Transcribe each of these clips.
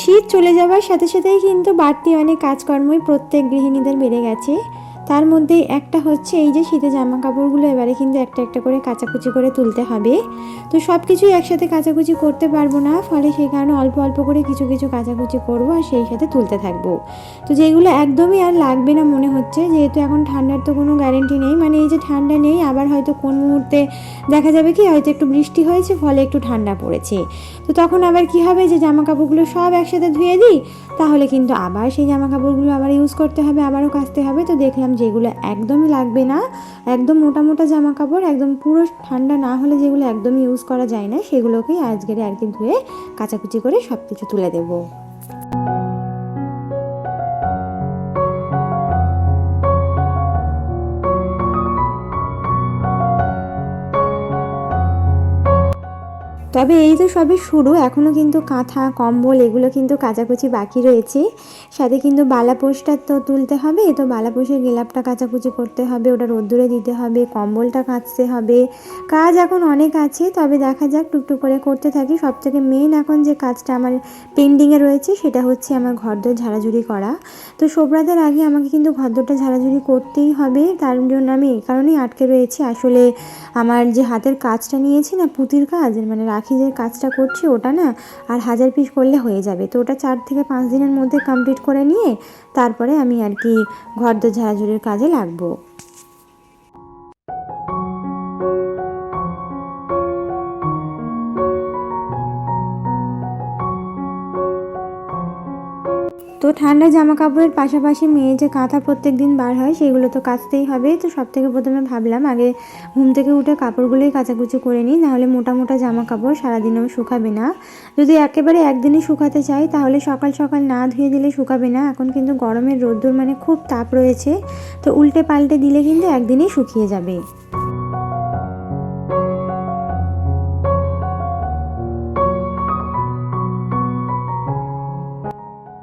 শীত চলে যাওয়ার সাথে সাথেই কিন্তু বাড়তি অনেক কাজকর্মই প্রত্যেক গৃহিণীদের বেড়ে গেছে। তার মধ্যে একটা হচ্ছে এই যে শীতে জামা কাপড়গুলো এবারে কিন্তু একটা একটা করে কাচাকুচি করে তুলতে হবে। তো সব কিছুই একসাথে কাচাকুচি করতে পারব না, ফলে সেই কারণে অল্প অল্প করে কিছু কিছু কাচাকুচি করব আর সেই সাথে তুলতে থাকব। তো যেগুলো একদমই আর লাগবে না মনে হচ্ছে, যেহেতু এখন ঠান্ডার তো কোনো গ্যারেন্টি নেই মানে এই যে ঠান্ডা নেই, আবার হয়তো কোন মুহূর্তে দেখা যাবে কি হয়তো একটু বৃষ্টি হয়েছে, ফলে একটু ঠান্ডা পড়েছে। তো তখন আবার কি হবে যে জামা কাপড়গুলো সব একসাথে ধুয়ে দিই, তাহলে কিন্তু আবার সেই জামা কাপড়গুলো আবার ইউজ করতে হবে, আবারও কাচতে হবে। তো দেখলাম যেগুলো একদমই লাগবে না, একদম মোটা মোটা জামা কাপড়, একদম পুরো ঠান্ডা না হলে যেগুলো একদমই ইউজ করা যায় না, সেগুলোকেই আজকের আর কি ধুয়ে কাচাকুচি করে সব কিছু তুলে দেবো। তবে এই তো সবে শুরু এখনও কিন্তু কাঁথা, কম্বল এগুলো কিন্তু কাচাকুচি বাকি রয়েছে। সাথে কিন্তু বালাপোষটা তো তুলতে হবে, তো বালাপোষের গেলাপটা কাচাকুচি করতে হবে, ওটা রোদ্দুরে দিতে হবে, কম্বলটা কাচতে হবে। কাজ এখন অনেক আছে, তবে দেখা যাক টুকটুক করে করতে থাকি। সব থেকে মেন এখন যে কাজটা আমার পেন্ডিংয়ে রয়েছে, সেটা হচ্ছে আমার ঘরদোর ঝাড়াঝুড়ি করা। তো শোভরাতের আগে আমাকে কিন্তু ঘরদোরটা ঝাড়াঝুড়ি করতেই হবে, তার জন্য আমি এই কারণেই আটকে রয়েছি। আসলে আমার যে হাতের কাজটা নিয়েছি না, পুঁতির কাজ মানে রাখি যে কাজটা করছি, ওটা না আর হাজার পিস করলে হয়ে যাবে। তো ওটা চার থেকে পাঁচ দিনের মধ্যে কমপ্লিট করে নিয়ে তারপরে আমি আর কি ঘর দর ঝাড়াঝুড়ির কাজে লাগবো। ঠান্ডা জামা কাপড়ের পাশাপাশি মেয়ে যে কাঁথা প্রত্যেক দিন বার হয়, সেগুলো তো কাচতেই হবে। তো সব থেকে প্রথমে ভাবলাম, আগে ঘুম থেকে উঠে কাপড়গুলোই কাচাকুচি করে নিই, নাহলে মোটা মোটা জামা কাপড় সারাদিনেও শুকাবে না। যদি একেবারে একদিনই শুকাতে চাই, তাহলে সকাল সকাল না ধুয়ে দিলে শুকাবে না। এখন কিন্তু গরমের রোদ্দুর মানে খুব তাপ রয়েছে, তো উল্টে পাল্টে দিলে কিন্তু একদিনেই শুকিয়ে যাবে।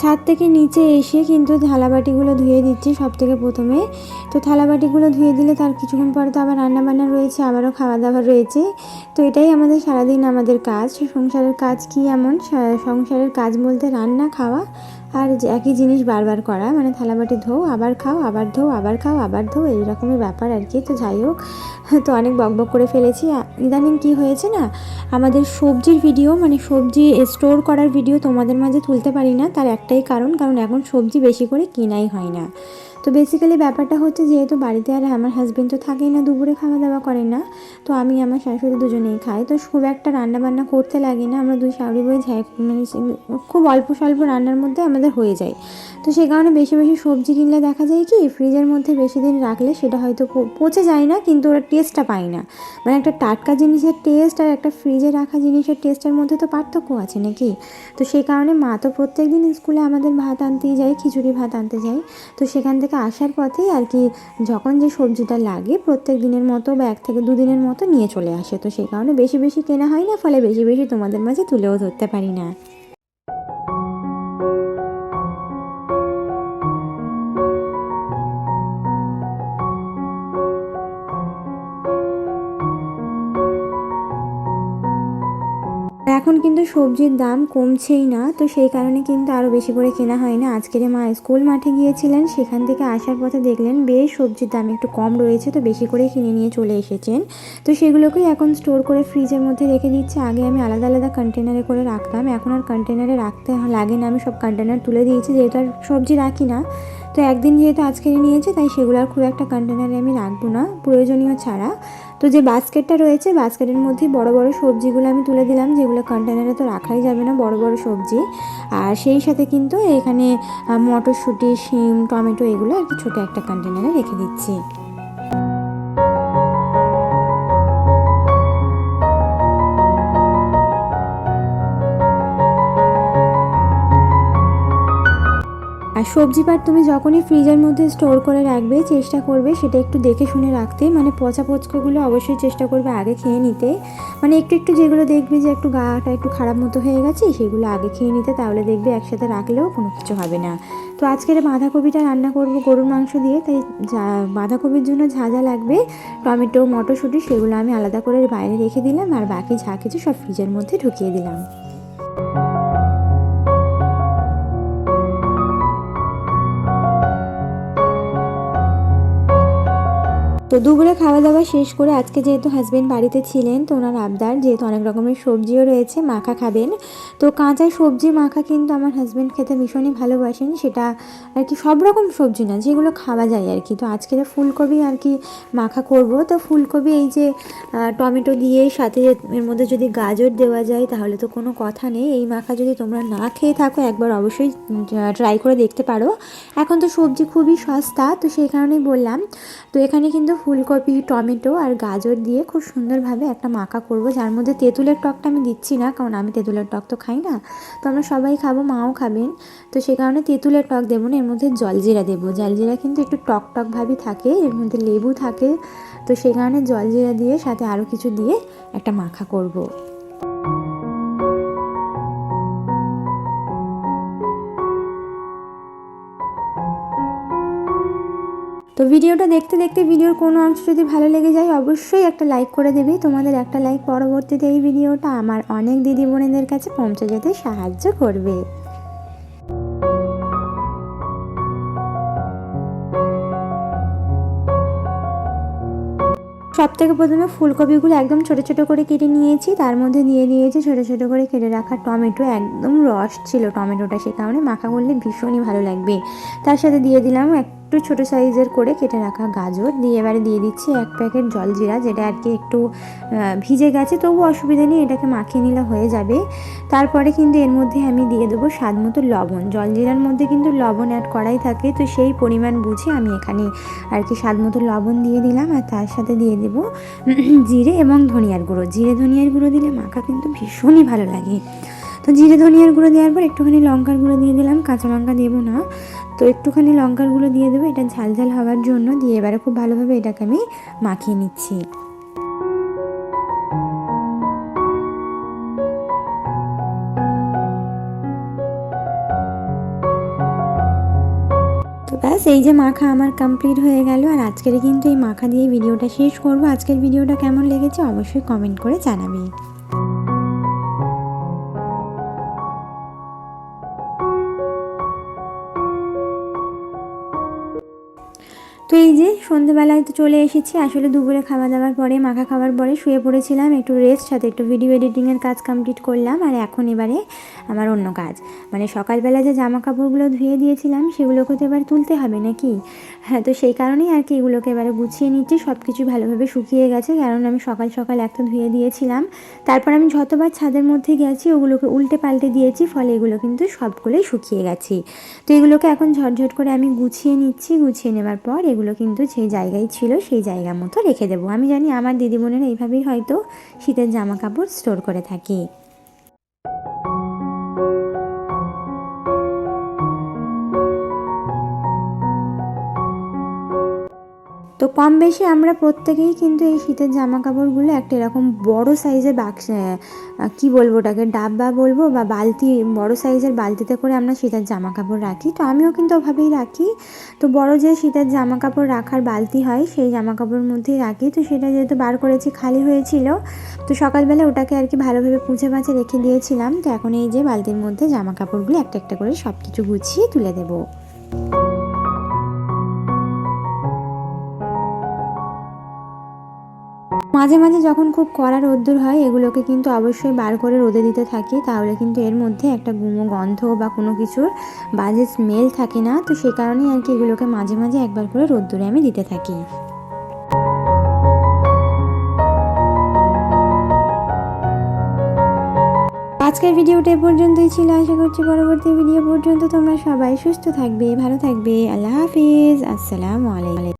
ছাদ থেকে নিচে এসে কিন্তু থালাবাটিগুলো ধুয়ে দিচ্ছি সব থেকে প্রথমে। তো থালাবাটিগুলো ধুয়ে দিলে তার কিছুক্ষণ পরে তো আবার রান্না বান্না রয়েছে, আবারও খাওয়া দাওয়া রয়েছে। তো এটাই আমাদের সারাদিন আমাদের কাজ। সংসারের কাজ কি এমন? সংসারের কাজ বলতে রান্না, খাওয়া আর যে একই জিনিস বারবার করা মানে থালাবাটি ধো আবার খাও, আবার ধো আবার খাও, আবার ধো এইরকমই ব্যাপার আর কি। তো যাই হোক, তো অনেক বকবক করে ফেলেছি। ইদানিং কি হয়েছে না, আমাদের সবজির ভিডিও মানে সবজি স্টোর করার ভিডিও তোমাদের মাঝে তুলতে পারি না, তার একটাই কারণ কারণ এখন সবজি বেশি করে কেনাই হয় না। তো বেসিক্যালি ব্যাপারটা হচ্ছে যেহেতু বাড়িতে আর আমার হাজব্যান্ড তো থাকেই না, দুপুরে খাওয়া দাওয়া করে না, তো আমি আমার শাশুড়ি দুজনেই খাই। তো খুব একটা রান্না বান্না করতে লাগে না, আমরা দুই শাশুড়ি বই যাই মানে খুব অল্প স্বল্প রান্নার মধ্যে আমাদের হয়ে যায়। তো সেই কারণে বেশি বেশি সবজি কিনলে দেখা যায় কি ফ্রিজের মধ্যে বেশি দিন রাখলে সেটা হয়তো পচে যায় না, কিন্তু ওরা টেস্টটা পায় না। মানে একটা টাটকা জিনিসের টেস্ট আর একটা ফ্রিজে রাখা জিনিসের টেস্টের মধ্যে তো পার্থক্য আছে নাকি? তো সেই কারণে মা তো প্রত্যেক দিন স্কুলে আমাদের ভাত আনতেই যায়, খিচুড়ি ভাত আনতে যায়। তো সেখান থেকে আসার পথেই আর কি যখন যে সবজিটা লাগে প্রত্যেক দিনের মতো বা এক থেকে দুদিনের মতো নিয়ে চলে আসে। তো সেই কারণে বেশি বেশি কেনা হয় না, ফলে বেশি বেশি তোমাদের মাঝে তুলেও ধরতে পারি না। কিন্তু সবজির দাম কমছেই না। তো সেই কারণে কিন্তু আরও বেশি করে কেনা হয় না। আজকের মা স্কুল মাঠে গিয়েছিলেন। সেখান থেকে আসার পথে দেখলেন, বেশ সবজির দাম একটু কম রয়েছে। তো বেশি করে কিনে নিয়ে চলে এসেছেন। তো সেগুলোকেই এখন স্টোর করে ফ্রিজের মধ্যে রেখে দিচ্ছে। আগে আমি আলাদা আলাদা কন্টেনারে করে রাখতাম। এখন আর কন্টেনারে রাখতে লাগে না। আমি সব কন্টেনার তুলে দিয়েছি। যেহেতু আর সবজি রাখি না তো একদিন যেহেতু আজকে নিয়েছে, তাই সেগুলো আর খুব একটা কন্টেনারে আমি রাখব না, প্রয়োজনীয় ছাড়া। তো যে বাস্কেটটা রয়েছে, বাস্কেটের মধ্যে বড় বড় সবজিগুলো আমি তুলে দিলাম, যেগুলো কন্টেনারে তো রাখাই যাবে না, বড় বড় সবজি। আর সেই সাথে কিন্তু এখানে মটরশুঁটি, শিম, টমেটো, এগুলো আর কি ছোটো একটা কন্টেনারে রেখে দিচ্ছি। আর সবজি পাট তুমি যখনই ফ্রিজের মধ্যে স্টোর করে রাখবে, চেষ্টা করবে সেটা একটু দেখে শুনে রাখতে। মানে পচা পচকাগুলো অবশ্যই চেষ্টা করবে আগে খেয়ে নিতে। মানে একটু একটু যেগুলো দেখবে যে একটু গাটা একটু খারাপ মতো হয়ে গেছে, সেগুলো আগে খেয়ে নিতে, তাহলে দেখবে একসাথে রাখলেও কোনো কিছু হবে না। তো আজকের বাঁধাকপিটা রান্না করব গরুর মাংস দিয়ে, তাই বাঁধাকপির জন্য যা যা লাগবে, টমেটো, মটরশুঁটি, সেগুলো আমি আলাদা করে বাইরে রেখে দিলাম, আর বাকি যা কিছু সব ফ্রিজের মধ্যে ঢুকিয়ে দিলাম। দুপুরে খাওয়া দাওয়া শেষ করে আজকে যেহেতু হাজব্যান্ড বাড়িতে ছিলেন, তো ওনার আবদার যেহেতু অনেক রকমের সবজিও রয়েছে, মাখা খাবেন। তো কাঁচা সবজি, মাখা কিন্তু আমার হাজব্যান্ড খেতে ভীষণই ভালোবাসেন, সেটা আর কি সব রকম সবজি না, যেগুলো খাওয়া যায় আর কি। তো আজকে তো ফুলকপি আর কি মাখা করব, তো ফুলকপি এই যে টমেটো দিয়ে সাথে এর মধ্যে যদি গাজর দেওয়া যায়, তাহলে তো কোনো কথা নেই। এই মাখা যদি তোমরা না খেয়ে থাকো, একবার অবশ্যই ট্রাই করে দেখতে পারো। এখন তো সবজি খুবই সস্তা, তো সেই কারণেই বললাম। তো এখানে কিন্তু ফুলকপি, টমেটো আর গাজর দিয়ে খুব সুন্দরভাবে একটা মাখা করব। যার মধ্যে তেঁতুলের টকটা আমি দিচ্ছি না, কারণ আমি তেঁতুলের টক তো খাই না। তো আমরা সবাই খাব, মাও খাবেন। তো সে কারণে তেঁতুলের টক দেবো না, এর মধ্যে জলজিরা দেবো। জলজিরা কিন্তু একটু টক টকভাবেই থাকে, এর মধ্যে লেবু থাকে। তো সেই কারণে জলজিরা দিয়ে সাথে আরও কিছু দিয়ে একটা মাখা করব। তো ভিডিওটা দেখতে দেখতে ভিডিওর কোনো অংশ যদি ভালো লেগে যায়, অবশ্যই একটা লাইক করে দেবে। তোমাদের একটা লাইক পরবর্তীতে এই ভিডিওটা আমার অনেক দিদি বোনেদের কাছে পৌঁছে যেতে সাহায্য করবে। সব থেকে প্রথমে ফুলকপিগুলো একদম ছোটো ছোটো করে কেটে নিয়েছি। তার মধ্যে দিয়ে দিয়েছি ছোটো ছোটো করে কেটে রাখা টমেটো। একদম রস ছিল টমেটোটা সে কারণে মাখা করলে ভীষণই ভালো লাগবে। তার সাথে দিয়ে দিলাম একটু ছোটো সাইজের করে কেটে রাখা গাজর। দিয়ে এবারে দিয়ে দিচ্ছি এক প্যাকেট জলজিরা যেটা আর কি একটু ভিজে গেছে তবু অসুবিধা নেই, এটাকে মাখিয়ে নিলে হয়ে যাবে। তারপরে কিন্তু এর মধ্যে আমি দিয়ে দেবো স্বাদ মতো লবণ। জলজিরার মধ্যে কিন্তু লবণ অ্যাড করাই থাকে, তো সেই পরিমাণ বুঝে আমি এখানে আর কি স্বাদ মতো লবণ দিয়ে দিলাম, আর তার সাথে দিয়ে দেব জিরে এবং ধনিয়ার গুঁড়ো। জিরে, ধনিয়ার গুঁড়ো দিলে মাখা কিন্তু ভীষণই ভালো লাগে। তো জিরে ধনিয়ার গুঁড়ো দেওয়ার পর একটুখানি লঙ্কার গুঁড়ো দিয়ে দিলাম, কাঁচা লঙ্কা দেবো না। তো একটুখানি লঙ্কার গুঁড়ো দিয়ে দেবো, এটা ঝাল ঝাল হওয়ার জন্য। দিয়ে এবারে খুব ভালোভাবে এটাকে আমি মাখিয়ে নিচ্ছি। ব্যাস, এই যে মাখা আমার কমপ্লিট হয়ে গেল। আর আজকের কিন্তু এই মাখা দিয়ে ভিডিওটা শেষ করব। আজকের ভিডিওটা কেমন লেগেছে অবশ্যই কমেন্ট করে জানাবে। সন্ধেবেলায় তো চলে এসেছি। আসলে দুপুরে খাওয়া দাওয়ার পরে, মাখা খাওয়ার পরে শুয়ে পড়েছিলাম, একটু রেস্ট সাথে একটু ভিডিও এডিটিংয়ের কাজ কমপ্লিট করলাম, আর এখন এবারে আমার অন্য কাজ। মানে সকালবেলা যে জামা কাপড়গুলো ধুয়ে দিয়েছিলাম, সেগুলোকে তো এবার তুলতে হবে নাকি? হ্যাঁ তো সেই কারণেই আর কি এগুলোকে এবারে গুছিয়ে নিচ্ছি সব কিছু ভালোভাবে শুকিয়ে গেছে, কারণ আমি সকাল সকাল একটা ধুয়ে দিয়েছিলাম। তারপর আমি যতবার ছাদের মধ্যে গেছি, ওগুলোকে উল্টে পাল্টে দিয়েছি, ফলে এগুলো কিন্তু সবগুলোই শুকিয়ে গেছে। তো এগুলোকে এখন ঝটঝট করে আমি গুছিয়ে নিচ্ছি, গুছিয়ে নেওয়ার পর এগুলো কিন্তু যে জায়গায় ছিল, সেই জায়গা মতো রেখে দেবো। আমি জানি আমার দিদিমণিরা এইভাবেই হয়তো শীতের জামা কাপড় স্টোর করে থাকি। তো কম বেশি আমরা প্রত্যেকেই কিন্তু এই শীতের জামা কাপড়গুলো একটা এরকম বড় সাইজের বাক্স কি বলব ওটাকে, ডাব্বা বলব বা বালতি, বড় সাইজের বালতিতে করে আমরা শীতের জামা কাপড় রাখি। তো আমিও কিন্তু ওভাবেই রাখি। তো বড় যে শীতের জামা কাপড় রাখার বালতি হয়, সেই জামা কাপড়ের মধ্যেই রাখি। তো সেটা যেহেতু বার করেছি, খালি হয়েছিল, তো সকালবেলা ওটাকে আর কি ভালোভাবে পুঁছে পাঁচে রেখে দিয়েছিলাম। তো এখন এই যে বালতির মধ্যে জামা কাপড়গুলো একটা একটা করে সব কিছু গুছিয়ে তুলে দেবো। মাঝে মাঝে যখন খুব কড়া রোদ্দুর হয়, এগুলোকে কিন্তু অবশ্যই বার করে রোদে দিতে থাকি। তাহলে কিন্তু এর মধ্যে একটা গুমো গন্ধ বা কোনো কিছুর বাজে স্মেল থাকে না। তো সেই কারণেই আর কি এগুলোকে মাঝে মাঝে একবার করে রোদ্দুরে আমি দিতে থাকি। আজকের ভিডিওটা এ পর্যন্তই ছিল। আশা করছি পরবর্তী ভিডিও পর্যন্ত তোমরা সবাই সুস্থ থাকবে, ভালো থাকবে। আল্লাহ হাফিজ। আসসালামু আলাইকুম।